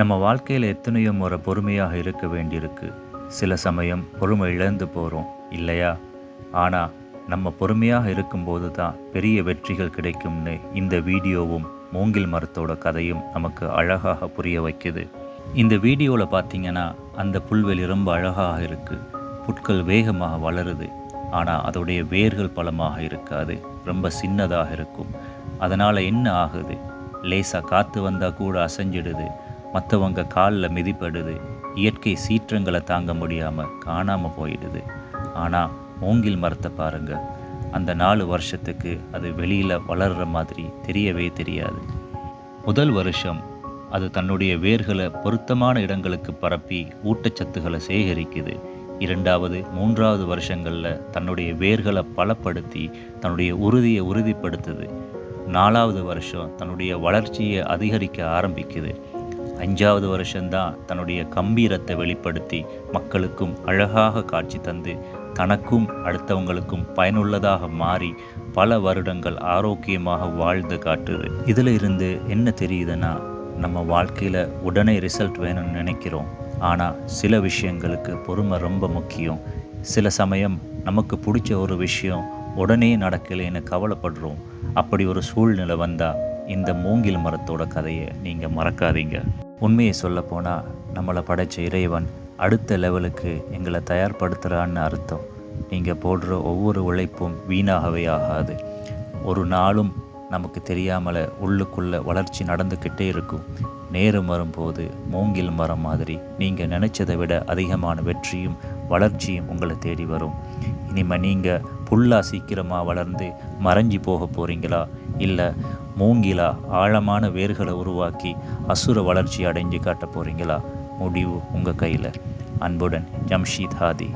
நம்ம வாழ்க்கையில் எத்தனையோ முறை பொறுமையாக இருக்க வேண்டியிருக்கு. சில சமயம் பொறுமை இழந்து போகிறோம் இல்லையா? ஆனால் நம்ம பொறுமையாக இருக்கும்போது தான் பெரிய வெற்றிகள் கிடைக்கும்னு இந்த வீடியோவும் மூங்கில் மரத்தோட கதையும் நமக்கு அழகாக புரிய வைக்குது. இந்த வீடியோவில் பார்த்தீங்கன்னா அந்த புல்வெளி ரொம்ப அழகாக இருக்குது புட்கள் வேகமாக வளருது. ஆனால் அதோடைய வேர்கள் பலமாக இருக்காது. ரொம்ப சின்னதாக இருக்கும். அதனால் என்ன ஆகுது? லேசாக காற்று வந்தால் கூட அசைஞ்சிடுது. மற்றவங்க காலில் மிதிப்படுது. இயற்கை சீற்றங்களை தாங்க முடியாமல் காணாமல் போயிடுது. ஆனால் மூங்கில் மரத்தை பாருங்கள் அந்த நாலு வருஷத்துக்கு அது வெளியில் வளர்கிற மாதிரி தெரியவே தெரியாது. முதல் வருஷம் அது தன்னுடைய வேர்களை பொருத்தமான இடங்களுக்கு பரப்பி ஊட்டச்சத்துக்களை சேகரிக்குது. இரண்டாவது மூன்றாவது வருஷங்களில் தன்னுடைய வேர்களை பலப்படுத்தி தன்னுடைய உறுதியை உறுதிப்படுத்துது. நாலாவது வருஷம் தன்னுடைய வளர்ச்சியை அதிகரிக்க ஆரம்பிக்குது. அஞ்சாவது வருஷம்தான் தன்னுடைய கம்பீரத்தை வெளிப்படுத்தி மக்களுக்கும் அழகாக காட்சி தந்து தனக்கும் அடுத்தவங்களுக்கும் பயனுள்ளதாக மாறி பல வருடங்கள் ஆரோக்கியமாக வாழ்ந்து காட்டுது இதில் இருந்து என்ன தெரியுதுன்னா நம்ம வாழ்க்கையில் உடனே ரிசல்ட் வேணும்னு நினைக்கிறோம். ஆனால் சில விஷயங்களுக்கு பொறுமை ரொம்ப முக்கியம். சில சமயம் நமக்கு பிடிச்ச ஒரு விஷயம் உடனே நடக்கலைன்னு கவலைப்படுறோம். அப்படி ஒரு சூழ்நிலை வந்தால் இந்த மூங்கில் மரத்தோட கதையை நீங்கள் மறக்காதீங்க. உண்மையை சொல்லப்போனால் நம்மளை படைச்ச இறைவன் அடுத்த லெவலுக்கு எங்களை தயார்படுத்துகிறான்னு அர்த்தம். நீங்கள் போடுற ஒவ்வொரு உழைப்பும் வீணாகவே ஆகாது. ஒரு நாளும் நமக்கு தெரியாமல் உள்ளுக்குள்ளே வளர்ச்சி நடந்துக்கிட்டே இருக்கும். நேரம் வரும்போது மூங்கில் மரம் மாதிரி நீங்கள் நினச்சதை விட அதிகமான வெற்றியும் வளர்ச்சியும் உங்களை தேடி வரும். இனிமேல் நீங்கள் புல்லாக சீக்கிரமாக வளர்ந்து மறைஞ்சி போக போகிறீங்களா இல்லை மூங்கிலா ஆழமான வேர்களை உருவாக்கி அசுர வளர்ச்சி அடைஞ்சு காட்ட போகிறீங்களா முடிவு உங்கள் கையில். அன்புடன் ஜம்ஷீத் ஹாதி.